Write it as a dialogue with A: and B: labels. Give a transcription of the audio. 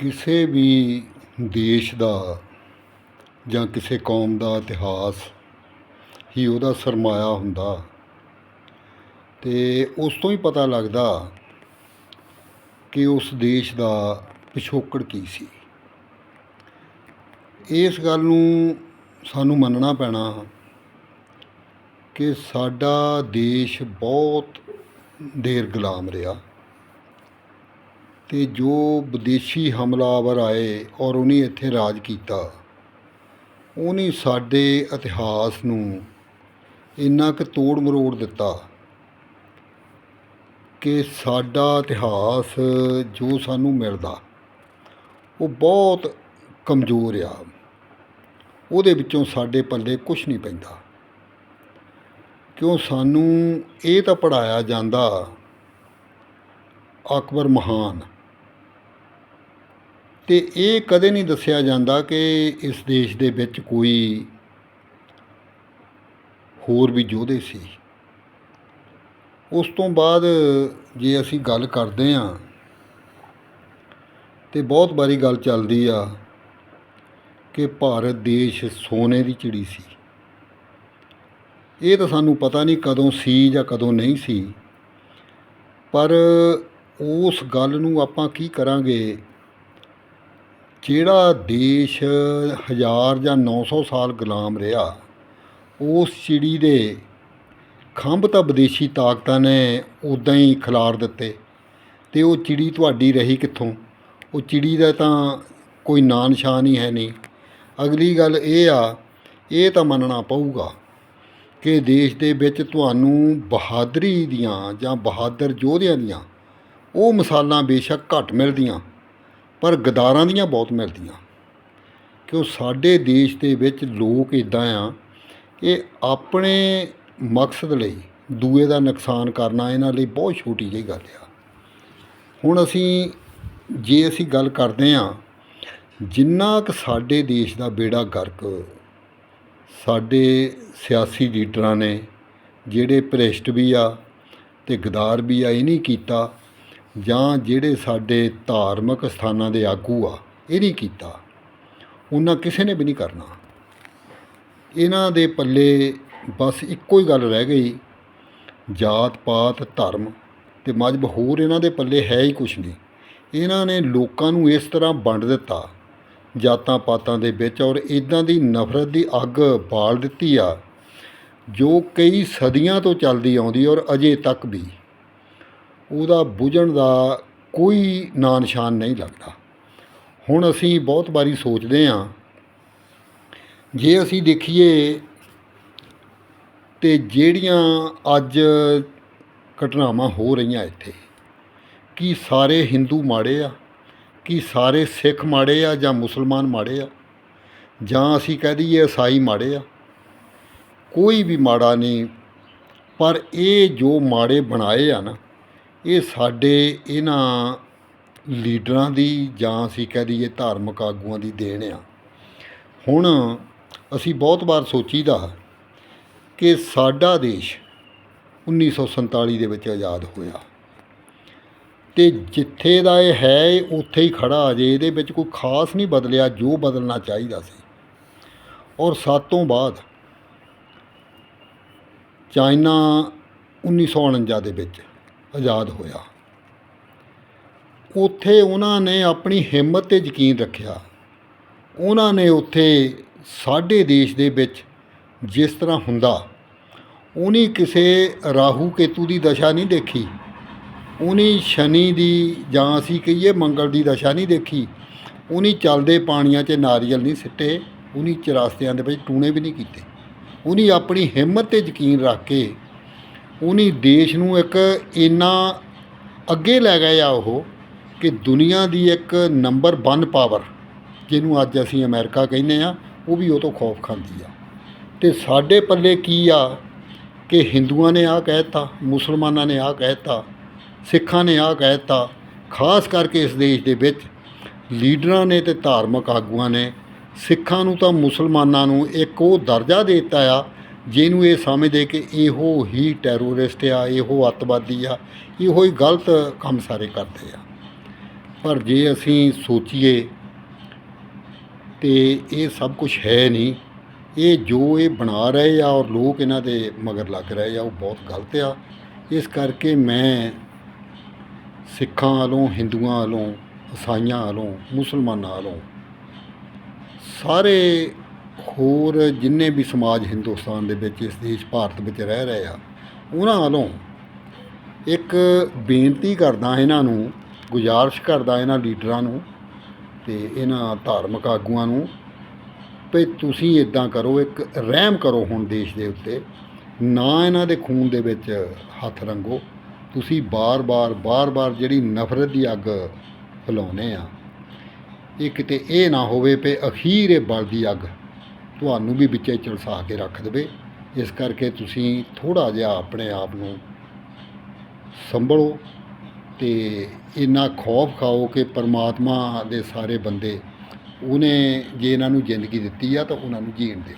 A: ਕਿਸੇ ਵੀ ਦੇਸ਼ ਦਾ ਜਾਂ ਕਿਸੇ ਕੌਮ ਦਾ ਇਤਿਹਾਸ ਹੀ ਉਹਦਾ ਸਰਮਾਇਆ ਹੁੰਦਾ। ਅਤੇ ਉਸ ਤੋਂ ਹੀ ਪਤਾ ਲੱਗਦਾ ਕਿ ਉਸ ਦੇਸ਼ ਦਾ ਪਿਛੋਕੜ ਕੀ ਸੀ। ਇਸ ਗੱਲ ਨੂੰ ਸਾਨੂੰ ਮੰਨਣਾ ਪੈਣਾ ਕਿ ਸਾਡਾ ਦੇਸ਼ ਬਹੁਤ ਦੇਰ ਗੁਲਾਮ ਰਿਹਾ। ਅਤੇ ਜੋ ਵਿਦੇਸ਼ੀ ਹਮਲਾਵਰ ਆਏ ਔਰ ਉਹਨੇ ਇੱਥੇ ਰਾਜ ਕੀਤਾ, ਉਹਨੇ ਸਾਡੇ ਇਤਿਹਾਸ ਨੂੰ ਇੰਨਾ ਕੁ ਤੋੜ ਮਰੋੜ ਦਿੱਤਾ ਕਿ ਸਾਡਾ ਇਤਿਹਾਸ ਜੋ ਸਾਨੂੰ ਮਿਲਦਾ, ਉਹ ਬਹੁਤ ਕਮਜ਼ੋਰ ਆ। ਉਹਦੇ ਵਿੱਚੋਂ ਸਾਡੇ ਪੱਲੇ ਕੁਝ ਨਹੀਂ ਪੈਂਦਾ। ਕਿਉਂ ਸਾਨੂੰ ਇਹ ਤਾਂ ਪੜਾਇਆ ਜਾਂਦਾ, ਅਕਬਰ ਮਹਾਨ ਤੇ ਇਹ ਕਦੇ ਨਹੀਂ ਦੱਸਿਆ ਜਾਂਦਾ ਕਿ ਇਸ ਦੇਸ਼ ਦੇ ਵਿੱਚ ਕੋਈ ਹੋਰ ਵੀ ਯੋਧੇ ਸੀ। ਉਸ ਤੋਂ ਬਾਅਦ ਜੇ ਅਸੀਂ ਗੱਲ ਕਰਦੇ ਹਾਂ ਤੇ ਬਹੁਤ ਵਾਰੀ ਗੱਲ ਚੱਲਦੀ ਆ ਕਿ ਭਾਰਤ ਦੇਸ਼ ਸੋਨੇ ਦੀ ਚਿੜੀ ਸੀ। ਇਹ ਤਾਂ ਸਾਨੂੰ ਪਤਾ ਨਹੀਂ ਕਦੋਂ ਸੀ ਜਾਂ ਕਦੋਂ ਨਹੀਂ ਸੀ। ਪਰ ਉਸ ਗੱਲ ਨੂੰ ਆਪਾਂ ਕੀ ਕਰਾਂਗੇ ਜਿਹੜਾ ਦੇਸ਼ ਹਜ਼ਾਰ ਜਾਂ 900 ਸਾਲ ਗੁਲਾਮ ਰਿਹਾ, ਉਸ ਚਿੜੀ ਦੇ ਖੰਭ ਤਾਂ ਵਿਦੇਸ਼ੀ ਤਾਕਤਾਂ ਨੇ ਉਦਾਂ ਹੀ ਖਿਲਾਰ ਦਿੱਤੇ। ਅਤੇ ਉਹ ਚਿੜੀ ਤੁਹਾਡੀ ਰਹੀ ਕਿੱਥੋਂ? ਉਹ ਚਿੜੀ ਦਾ ਤਾਂ ਕੋਈ ਨਾਂ ਨਿਸ਼ਾਨ ਹੀ ਹੈ ਨਹੀਂ। ਅਗਲੀ ਗੱਲ ਇਹ ਆ, ਇਹ ਤਾਂ ਮੰਨਣਾ ਪਊਗਾ ਕਿ ਦੇਸ਼ ਦੇ ਵਿੱਚ ਤੁਹਾਨੂੰ ਬਹਾਦਰੀ ਦੀਆਂ ਜਾਂ ਬਹਾਦਰ ਯੋਧਿਆਂ ਦੀਆਂ ਉਹ ਮਿਸਾਲਾਂ ਬੇਸ਼ੱਕ ਘੱਟ ਮਿਲਦੀਆਂ। ਪਰ ਗਦਾਰਾਂ ਦੀਆਂ ਬਹੁਤ ਮਿਲਦੀਆਂ। ਕਿਉਂ ਸਾਡੇ ਦੇਸ਼ ਦੇ ਵਿੱਚ ਲੋਕ ਇਦਾਂ ਆ ਇਹ ਆਪਣੇ ਮਕਸਦ ਲਈ ਦੂਏ ਦਾ ਨੁਕਸਾਨ ਕਰਨਾ ਇਹਨਾਂ ਲਈ ਬਹੁਤ ਛੋਟੀ ਜਿਹੀ ਗੱਲ ਆ। ਹੁਣ ਅਸੀਂ ਜੇ ਅਸੀਂ ਗੱਲ ਕਰਦੇ ਹਾਂ, ਜਿੰਨਾ ਕੁ ਸਾਡੇ ਦੇਸ਼ ਦਾ ਬੇੜਾ ਗਰਕ ਸਾਡੇ ਸਿਆਸੀ ਲੀਡਰਾਂ ਨੇ, ਜਿਹੜੇ ਭ੍ਰਿਸ਼ਟ ਵੀ ਆ ਤੇ ਗਦਾਰ ਵੀ ਆ, ਇਹ ਨਹੀਂ ਕੀਤਾ ਜਾਂ ਜਿਹੜੇ ਸਾਡੇ ਧਾਰਮਿਕ ਸਥਾਨਾਂ ਦੇ ਆਗੂ ਆ, ਇਹ ਨਹੀਂ ਕੀਤਾ। ਉਹਨਾਂ ਕਿਸੇ ਨੇ ਵੀ ਨਹੀਂ ਕਰਨਾ। ਇਹਨਾਂ ਦੇ ਪੱਲੇ ਬਸ ਇੱਕੋ ਹੀ ਗੱਲ ਰਹਿ ਗਈ। ਜਾਤ ਪਾਤ, ਧਰਮ ਤੇ ਮਜ਼ਬ ਹੋਰ ਇਹਨਾਂ ਦੇ ਪੱਲੇ ਹੈ ਹੀ ਕੁਛ ਨਹੀਂ। ਇਹਨਾਂ ਨੇ ਲੋਕਾਂ ਨੂੰ ਇਸ ਤਰ੍ਹਾਂ ਵੰਡ ਦਿੱਤਾ। ਜਾਤਾਂ ਪਾਤਾਂ ਦੇ ਵਿੱਚ ਔਰ ਇਦਾਂ ਦੀ ਨਫ਼ਰਤ ਦੀ ਅੱਗ ਬਾਲ ਦਿੱਤੀ ਆ, ਜੋ ਕਈ ਸਦੀਆਂ ਤੋਂ ਚੱਲਦੀ ਆਉਂਦੀ ਔਰ ਅਜੇ ਤੱਕ ਵੀ। ਉਹਦਾ ਬੁਝਣ ਦਾ ਕੋਈ ਨਾਂ ਨਿਸ਼ਾਨ ਨਹੀਂ ਲੱਗਦਾ। ਹੁਣ ਅਸੀਂ ਬਹੁਤ ਵਾਰੀ ਸੋਚਦੇ ਹਾਂ, ਜੇ ਅਸੀਂ ਦੇਖੀਏ ਤੇ ਜਿਹੜੀਆਂ ਅੱਜ ਘਟਨਾਵਾਂ ਹੋ ਰਹੀਆਂ ਇੱਥੇ, ਕੀ ਸਾਰੇ ਹਿੰਦੂ ਮਾੜੇ ਆ, ਕੀ ਸਾਰੇ ਸਿੱਖ ਮਾੜੇ ਆ ਜਾਂ ਮੁਸਲਮਾਨ ਮਾੜੇ ਆ, ਜਾਂ ਅਸੀਂ ਕਹਿ ਦਈਏ ਈਸਾਈ ਮਾੜੇ ਆ, ਕੋਈ ਵੀ ਮਾੜਾ ਨਹੀਂ, ਪਰ ਇਹ ਜੋ ਮਾੜੇ ਬਣਾਏ ਆ ਨਾ ਇਹ ਸਾਡੇ ਇਹਨਾਂ ਲੀਡਰਾਂ ਦੀ ਜਾਂ ਅਸੀਂ ਕਹਿ ਦਈਏ ਧਾਰਮਿਕ ਆਗੂਆਂ ਦੀ ਦੇਣ ਆ। ਹੁਣ ਅਸੀਂ ਬਹੁਤ ਵਾਰ ਸੋਚੀਦਾ ਕਿ ਸਾਡਾ ਦੇਸ਼ 1947 ਦੇ ਵਿੱਚ ਆਜ਼ਾਦ ਹੋਇਆ। ਤੇ ਜਿੱਥੇ ਦਾ ਇਹ ਹੈ ਉੱਥੇ ਹੀ ਖੜਾ ਅਜੇ ਇਹਦੇ ਵਿੱਚ ਕੋਈ ਖਾਸ ਨਹੀਂ ਬਦਲਿਆ, ਜੋ ਬਦਲਣਾ ਚਾਹੀਦਾ ਸੀ। ਔਰ ਸੱਤ ਤੋਂ ਬਾਅਦ ਚਾਈਨਾ 1949 ਦੇ ਵਿੱਚ ਆਜ਼ਾਦ ਹੋਇਆ। ਉੱਥੇ ਉਹਨਾਂ ਨੇ ਆਪਣੀ ਹਿੰਮਤ ਤੇ ਯਕੀਨ ਰੱਖਿਆ। ਉਹਨਾਂ ਨੇ ਉੱਥੇ ਸਾਡੇ ਦੇਸ਼ ਦੇ ਵਿੱਚ ਜਿਸ ਤਰ੍ਹਾਂ ਹੁੰਦਾ, ਉਹਨੇ ਕਿਸੇ ਰਾਹੂ ਕੇਤੂ ਦੀ ਦਸ਼ਾ ਨਹੀਂ ਦੇਖੀ। ਉਹਨੇ ਸ਼ਨੀ ਦੀ ਜਾਂ ਅਸੀਂ ਕਹੀਏ ਮੰਗਲ ਦੀ ਦਸ਼ਾ ਨਹੀਂ ਦੇਖੀ। ਉਹਨੇ ਚੱਲਦੇ ਪਾਣੀਆਂ 'ਚ ਨਾਰੀਅਲ ਨਹੀਂ ਸਿੱਟੇ, ਉਹਨੇ ਚਰਾਸਤਿਆਂ ਦੇ ਵਿੱਚ ਟੂਣੇ ਵੀ ਨਹੀਂ ਕੀਤੇ। ਉਹਨੇ ਆਪਣੀ ਹਿੰਮਤ ਤੇ ਯਕੀਨ ਰੱਖ ਕੇ ਉਹਨੇ ਦੇਸ਼ ਨੂੰ ਇੱਕ ਇੰਨਾ ਅੱਗੇ ਲੈ ਗਏ ਆ ਉਹ ਕਿ ਦੁਨੀਆ ਦੀ ਇੱਕ ਨੰਬਰ 1 ਪਾਵਰ ਜਿਹਨੂੰ ਅੱਜ ਅਸੀਂ ਅਮਰੀਕਾ ਕਹਿੰਦੇ ਆ, ਉਹ ਵੀ ਉਹ ਤੋਂ ਖੌਫ ਖਾਂਦੀ ਆ। ਤੇ ਸਾਡੇ ਪੱਲੇ ਕੀ ਆ ਕਿ ਹਿੰਦੂਆਂ ਨੇ ਆਹ ਕਹਿਤਾ ਮੁਸਲਮਾਨਾਂ ਨੇ ਆਹ ਕਹਿਤਾ ਸਿੱਖਾਂ ਨੇ ਆਹ ਕਹਿਤਾ ਖਾਸ ਕਰਕੇ ਇਸ ਦੇਸ਼ ਦੇ ਵਿੱਚ ਲੀਡਰਾਂ ਨੇ ਤੇ ਧਾਰਮਿਕ ਆਗੂਆਂ ਨੇ ਸਿੱਖਾਂ ਨੂੰ ਤਾਂ ਮੁਸਲਮਾਨਾਂ ਨੂੰ ਇੱਕ ਉਹ ਦਰਜਾ ਦੇ ਦਿੱਤਾ ਆ ਜਿਹਨੂੰ ਇਹ ਸਮਝਦੇ ਕਿ ਇਹੋ ਹੀ ਟੈਰੋਰਿਸਟ ਆ, ਇਹੋ ਅੱਤਵਾਦੀ ਆ, ਇਹੋ ਹੀ ਗਲਤ ਕੰਮ ਸਾਰੇ ਕਰਦੇ ਆ। ਪਰ ਜੇ ਅਸੀਂ ਸੋਚੀਏ ਤੇ ਇਹ ਸਭ ਕੁਝ ਹੈ ਨਹੀਂ, ਇਹ ਜੋ ਇਹ ਬਣਾ ਰਹੇ ਆ ਔਰ ਲੋਕ ਇਹਨਾਂ ਦੇ ਮਗਰ ਲੱਗ ਰਹੇ ਆ, ਉਹ ਬਹੁਤ ਗਲਤ ਆ। ਇਸ ਕਰਕੇ ਮੈਂ ਸਿੱਖਾਂ ਵਾਲੋਂ, ਹਿੰਦੂਆਂ ਵਾਲੋਂ, ਈਸਾਈਆਂ ਵਾਲੋਂ, ਮੁਸਲਮਾਨਾਂ ਵਾਲੋਂ ਸਾਰੇ ਹੋਰ ਜਿੰਨੇ ਵੀ ਸਮਾਜ ਹਿੰਦੁਸਤਾਨ ਦੇ ਵਿੱਚ ਇਸ ਦੇਸ਼ ਭਾਰਤ ਵਿੱਚ ਰਹਿ ਰਹੇ ਆ, ਉਹਨਾਂ ਵੱਲੋਂ ਇੱਕ ਬੇਨਤੀ ਕਰਦਾ ਇਹਨਾਂ ਨੂੰ, ਗੁਜ਼ਾਰਿਸ਼ ਕਰਦਾ ਇਹਨਾਂ ਲੀਡਰਾਂ ਨੂੰ ਤੇ ਇਹਨਾਂ ਧਾਰਮਿਕ ਆਗੂਆਂ ਨੂੰ ਵੀ ਤੁਸੀਂ ਇਦਾਂ ਕਰੋ, ਇੱਕ ਰਹਿਮ ਕਰੋ ਹੁਣ ਦੇਸ਼ ਦੇ ਉੱਤੇ। ਨਾ ਇਹਨਾਂ ਦੇ ਖੂਨ ਦੇ ਵਿੱਚ ਹੱਥ ਰੰਗੋ। ਤੁਸੀਂ ਬਾਰ-ਬਾਰ ਬਾਰ-ਬਾਰ ਜਿਹੜੀ ਨਫ਼ਰਤ ਦੀ ਅੱਗ ਫੈਲਾਉਨੇ ਆ। ਇਹ ਕਿਤੇ ਇਹ ਨਾ ਹੋਵੇ ਵੀ ਅਖੀਰ ਇਹ ਬਲਦੀ ਅੱਗ ਤੁਹਾਨੂੰ ਵੀ ਵਿੱਚੇ ਚਲਸਾ ਕੇ ਰੱਖ ਦੇਵੇ। ਇਸ ਕਰਕੇ ਤੁਸੀਂ ਥੋੜਾ ਜਿਹਾ ਆਪਣੇ ਆਪ ਨੂੰ ਸੰਭਲੋ ਤੇ ਇੰਨਾ ਖੌਫ ਖਾਓ ਕਿ ਪਰਮਾਤਮਾ ਦੇ ਸਾਰੇ ਬੰਦੇ ਉਹਨੇ ਜੇ ਇਹਨਾਂ ਨੂੰ ਜ਼ਿੰਦਗੀ ਦਿੱਤੀ ਆ ਤਾਂ ਉਹਨਾਂ ਨੂੰ ਜੀਣ ਦਿਓ।